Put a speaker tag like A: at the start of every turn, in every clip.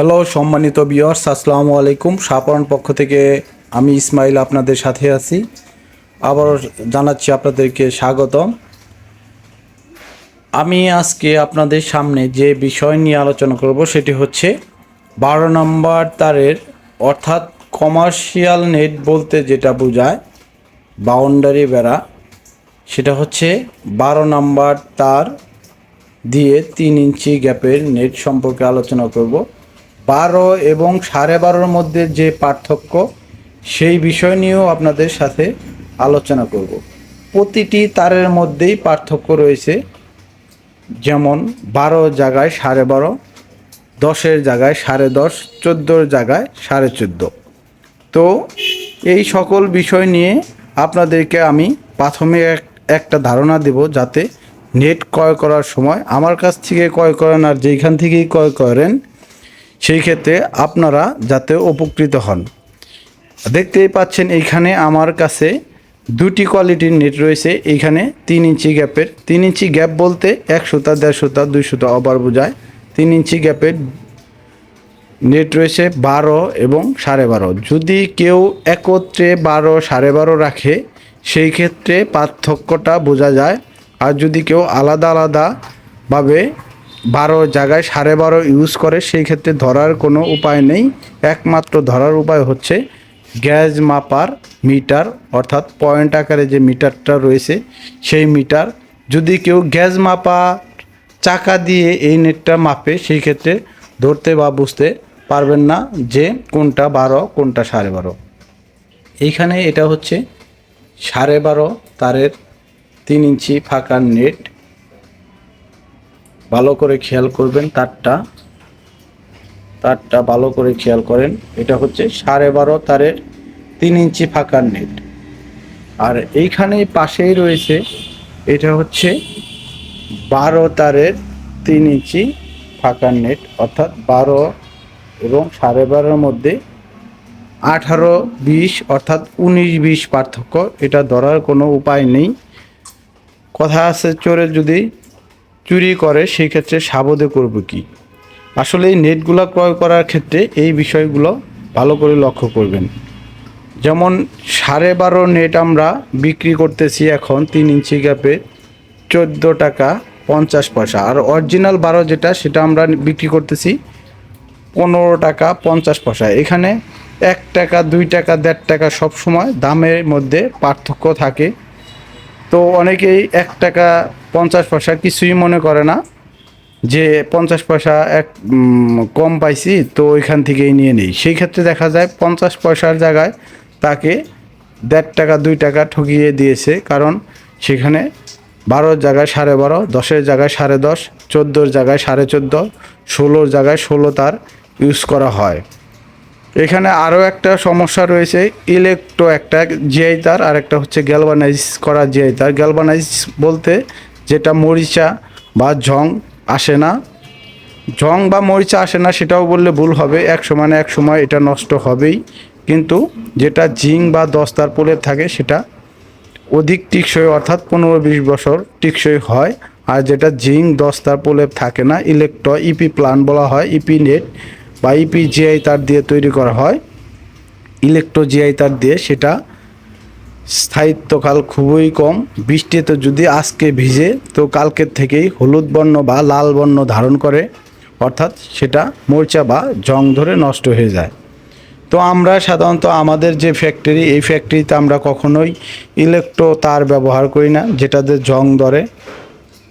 A: Hello সম্মানিত বিয়র্স আসসালামু আলাইকুম। সাপারণ পক্ষ থেকে আমি ইসমাইল আপনাদের সাথে আছি। আবার জানাচ্ছি আপনাদেরকে স্বাগতম। আমি আজকে আপনাদের সামনে যে বিষয় নিয়ে আলোচনা করব, সেটি হচ্ছে বারো নম্বর তারের, অর্থাৎ কমার্শিয়াল নেট বলতে যেটা বোঝায় বাউন্ডারি বেড়া, সেটা হচ্ছে বারো নম্বর তার দিয়ে তিন ইঞ্চি গ্যাপের নেট সম্পর্কে আলোচনা করব। বারো এবং সাড়ে বারোর মধ্যে যে পার্থক্য, সেই বিষয় নিয়েও আপনাদের সাথে আলোচনা করব। প্রতিটি তারের মধ্যেই পার্থক্য রয়েছে। যেমন, বারো জায়গায় সাড়ে বারো, দশের জায়গায় সাড়ে দশ, চোদ্দোর জায়গায় সাড়ে চোদ্দ। তো, এই সকল বিষয় নিয়ে আপনাদেরকে আমি প্রথমে এক, একটা ধারণা দেব যাতে নেট ক্রয় করার সময়, আমার কাছ থেকে ক্রয় করেন আর যেইখান থেকেই ক্রয় করেন সেই ক্ষেত্রে আপনারা যাতে উপকৃত হন। দেখতেই পাচ্ছেন এইখানে আমার কাছে দুটি কোয়ালিটির নেট রয়েছে। এইখানে তিন ইঞ্চি গ্যাপের তিন ইঞ্চি গ্যাপ বলতে এক সুতা, দেড় সুতা, দুই সুতা অবার বোঝায়। তিন ইঞ্চি গ্যাপের নেট রয়েছে বারো এবং সাড়ে বারো। যদি কেউ একত্রে বারো, সাড়ে বারো রাখে, সেই ক্ষেত্রে পার্থক্যটা বোঝা যায়। আর যদি কেউ আলাদা আলাদাভাবে বারো জায়গায় সাড়ে বারো ইউজ করে, সেই ক্ষেত্রে ধরার কোনো উপায় নেই। একমাত্র ধরার উপায় হচ্ছে গ্যাস মাপার মিটার, অর্থাৎ পয়েন্ট আকারে যে মিটারটা রয়েছে, সেই মিটার। যদি কেউ গ্যাস মাপা চাকা দিয়ে এই নেটটা মাপে, সেই ক্ষেত্রে ধরতে বা বুঝতে পারবেন না যে কোনটা বারো, কোনটা সাড়ে বারো। এইখানে এটা হচ্ছে সাড়ে বারো তারের তিন ইঞ্চি ফাঁকা নেট। ভালো করে খেয়াল করবেন তারটা। তারটা ভালো করে খেয়াল করেন। এটা হচ্ছে সাড়ে বারো তারের তিন ইঞ্চি ফাঁকার নেট আর এইখানে পাশেই রয়েছে, এটা হচ্ছে বারো তারের তিন ইঞ্চি ফাঁকার নেট অর্থাৎ বারো এবং সাড়ে বারোর মধ্যে আঠারো, বিশ, অর্থাৎ উনিশ, বিশ পার্থক্য। এটা ধরার কোনো উপায় নেই। কথা আছে চোরে যদি চুরি করে, সেই ক্ষেত্রে সাবধে করব কি? আসলে এই নেটগুলো ক্রয় করার ক্ষেত্রে এই বিষয়গুলো ভালো করে লক্ষ্য করবেন। যেমন সাড়ে বারো নেট আমরা বিক্রি করতেছি এখন তিন ইঞ্চি গ্যাপে চোদ্দ টাকা পঞ্চাশ পয়সা। আর অরিজিনাল বারো যেটা, সেটা আমরা বিক্রি করতেছি পনেরো টাকা পঞ্চাশ পয়সা। এখানে এক টাকা, দুই টাকা, দেড় টাকা সব সময় দামের মধ্যে পার্থক্য থাকে। তো অনেকেই এক টাকা পঞ্চাশ পয়সা কিছুই মনে করে না। যে পঞ্চাশ পয়সা এক কম পাইছি, তো ওইখান থেকেই নিয়ে নেই। সেই ক্ষেত্রে দেখা যায় পঞ্চাশ পয়সার জায়গায় তাকে দেড় টাকা, দুই টাকা ঠকিয়ে দিয়েছে। কারণ সেখানে বারোর জায়গায় সাড়ে বারো, দশের জায়গায় সাড়ে দশ, চোদ্দোর জায়গায় সাড়ে চোদ্দ, ষোলোর জায়গায় ষোলো তার ইউজ করা হয়। এখানে আরও একটা সমস্যা রয়েছে ইলেকট্রো একটা জিআই তার আর একটা হচ্ছে গ্যালভানাইজ করা জিআই তার। গ্যালভানাইজ বলতে যেটা মরিচা বা ঝং আসে না। ঝং বা মরিচা আসে না সেটাও বললে ভুল হবে। এক সময় না এক সময় এটা নষ্ট হবেই। কিন্তু যেটা জিং বা দস্তার পোলে থাকে সেটা অধিক টিকসই অর্থাৎ পনেরো বিশ বছর টিকসই হয়। আর যেটা জিং দস্তার পোলে থাকে না, ইলেকট্রো, ইপি প্লান বলা হয়, ইপি নেট বা ইপি জিআই তার দিয়ে তৈরি করা হয়। ইলেকট্রো জিআই তার দিয়ে সেটা স্থায়িত্বকাল খুবই কম। বৃষ্টিতে যদি আজকে ভিজে, তো কালকের থেকেই হলুদ বর্ণ বা লাল বর্ণ ধারণ করে। অর্থাৎ সেটা মরচা বা জং ধরে নষ্ট হয়ে যায়। তো আমরা সাধারণত আমাদের যে ফ্যাক্টরি এই ফ্যাক্টরিতে আমরা কখনোই ইলেকট্রো তার ব্যবহার করি না, যেটাতে জং ধরে।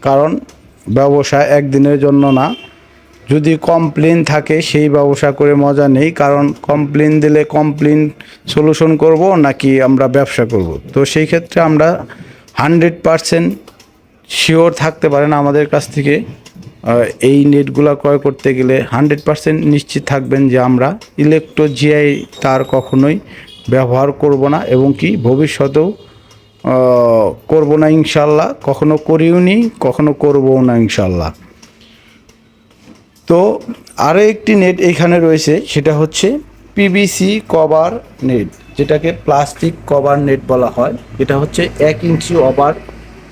A: কারণ ব্যবসা একদিনের জন্য না যদি কমপ্লেন থাকে, সেই ব্যবসা করে মজা নেই, কারণ কমপ্লেন দিলে কমপ্লেন সলিউশন করব নাকি আমরা ব্যবসা করব? তো সেই ক্ষেত্রে আমরা হান্ড্রেড পারসেন্ট শিওর থাকতে পারেন আমাদের কাছ থেকে। এই নেটগুলো ক্রয় করতে গেলে হান্ড্রেড পারসেন্ট নিশ্চিত থাকবেন যে আমরা ইলেকট্রো জিআই তার কখনোই ব্যবহার করব না এবং কি ভবিষ্যতেও করব না ইনশাল্লাহ। কখনো করিও নি, কখনো করবও না ইনশাল্লাহ। তো আরও একটি নেট এখানে রয়েছে, সেটা হচ্ছে পিভিসি কভার নেট যেটাকে প্লাস্টিক কভার নেট বলা হয়। এটা হচ্ছে এক ইঞ্চি ওভার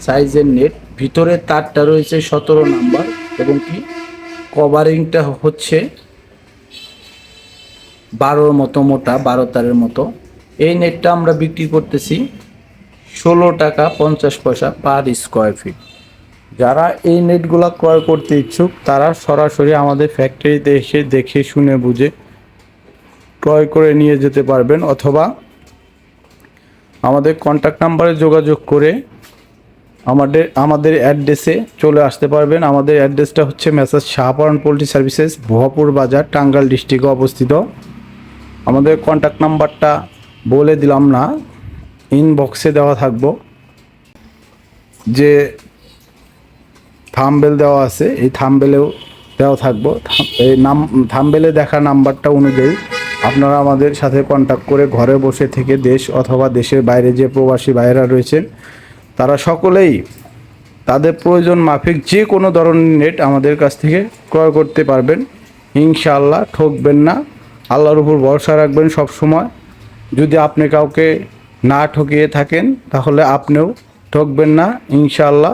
A: সাইজের নেট ভিতরের তারটা রয়েছে সতেরো নাম্বার এবং কি কভারিংটা হচ্ছে বারোর মতো, মোটা, বারো তারের মতো। এই নেটটা আমরা বিক্রি করতেছি ষোলো টাকা পঞ্চাশ পয়সা পার স্কোয়ার ফিট যারা এই নেটগুলো ক্রয় করতে ইচ্ছুক, তারা সরাসরি আমাদের ফ্যাক্টরিতে এসে দেখে, শুনে, বুঝে ক্রয় করে নিয়ে যেতে পারবেন অথবা আমাদের কন্ট্যাক্ট নাম্বারে যোগাযোগ করে আমাদের আমাদের অ্যাড্রেসে চলে আসতে পারবেন। আমাদের অ্যাড্রেসটা হচ্ছে মেসাজ শাহপালন পোলট্রি সার্ভিসেস, ভুয়াপুর বাজার টাঙ্গাল ডিস্ট্রিক্টে অবস্থিত। আমাদের কন্ট্যাক্ট নাম্বারটা বলে দিলাম না ইনবক্সে দেওয়া থাকব। যে থামবেল দেওয়া আছে, এই থামবেলেও দেওয়া থাকব। এই নাম থামবেলে দেখা নাম্বারটা অনুযায়ী আপনারা আমাদের সাথে কন্ট্যাক্ট করে ঘরে বসে থেকে দেশ অথবা দেশের বাইরে যে প্রবাসী ভাইয়েরা রয়েছেন, তারা সকলেই তাদের প্রয়োজন মাফিক যে কোনো ধরনের নেট আমাদের কাছ থেকে ক্রয় করতে পারবেন। ইনশাআল্লাহ ঠকবেন না। আল্লাহর উপর ভরসা রাখবেন সব সময়। যদি আপনি কাউকে না ঠকিয়ে থাকেন, তাহলে আপনিও ঠকবেন না, ইনশাআল্লাহ।